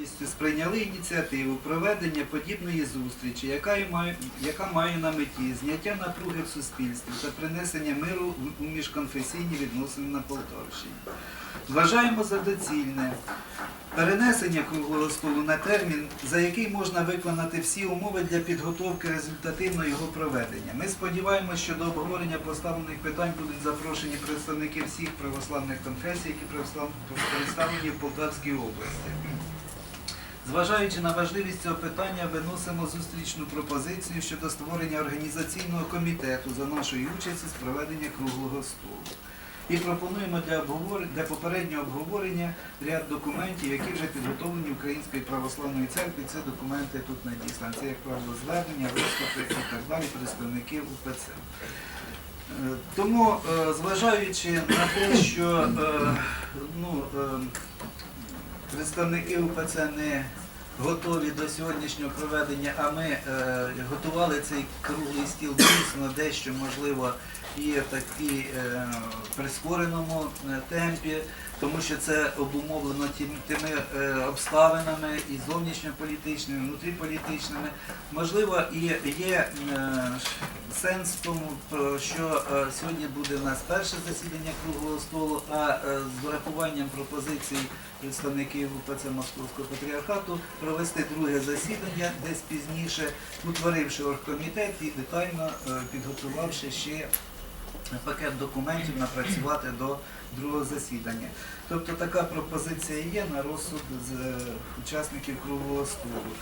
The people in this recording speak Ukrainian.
радістю сприйняли ініціативу проведення подібної зустрічі, яка, має, яка має на меті зняття напруги в суспільстві та принесення миру у міжконфесійні відносини на Полтавщині. Вважаємо за доцільне перенесення круглого столу на термін, за який можна виконати всі умови для підготовки результативного його проведення. Ми сподіваємося, що до обговорення поставлених питань будуть запрошені представники всіх православних конфесій, які представлені в Полтавській області. Зважаючи на важливість цього питання, виносимо зустрічну пропозицію щодо створення організаційного комітету за нашої участі з проведення круглого столу. І пропонуємо для, обговор... для попереднього обговорення ряд документів, які вже підготовлені Українською православною церквою. Це документи тут надіслані. Це, як правило, звернення, розпити і так далі, представників УПЦ. Е, Тому, е, зважаючи на те, що е, ну, представники УПЦ не готові до сьогоднішнього проведення, а ми е, готували цей круглий стіл дійсно дещо, можливо, і в такій е, прискореному е, темпі, тому що це обумовлено тим- тими е, обставинами і зовнішньополітичними, і внутріполітичними. Можливо, і є е, сенс в тому, що е, сьогодні буде у нас перше засідання круглого столу, а е, з врахуванням пропозицій представників УПЦ Московського патріархату провести друге засідання десь пізніше, утворивши оргкомітет і детально е, підготувавши ще пакет документів напрацювати до другого засідання. Тобто така пропозиція є на розсуд з е, учасників круглого столу.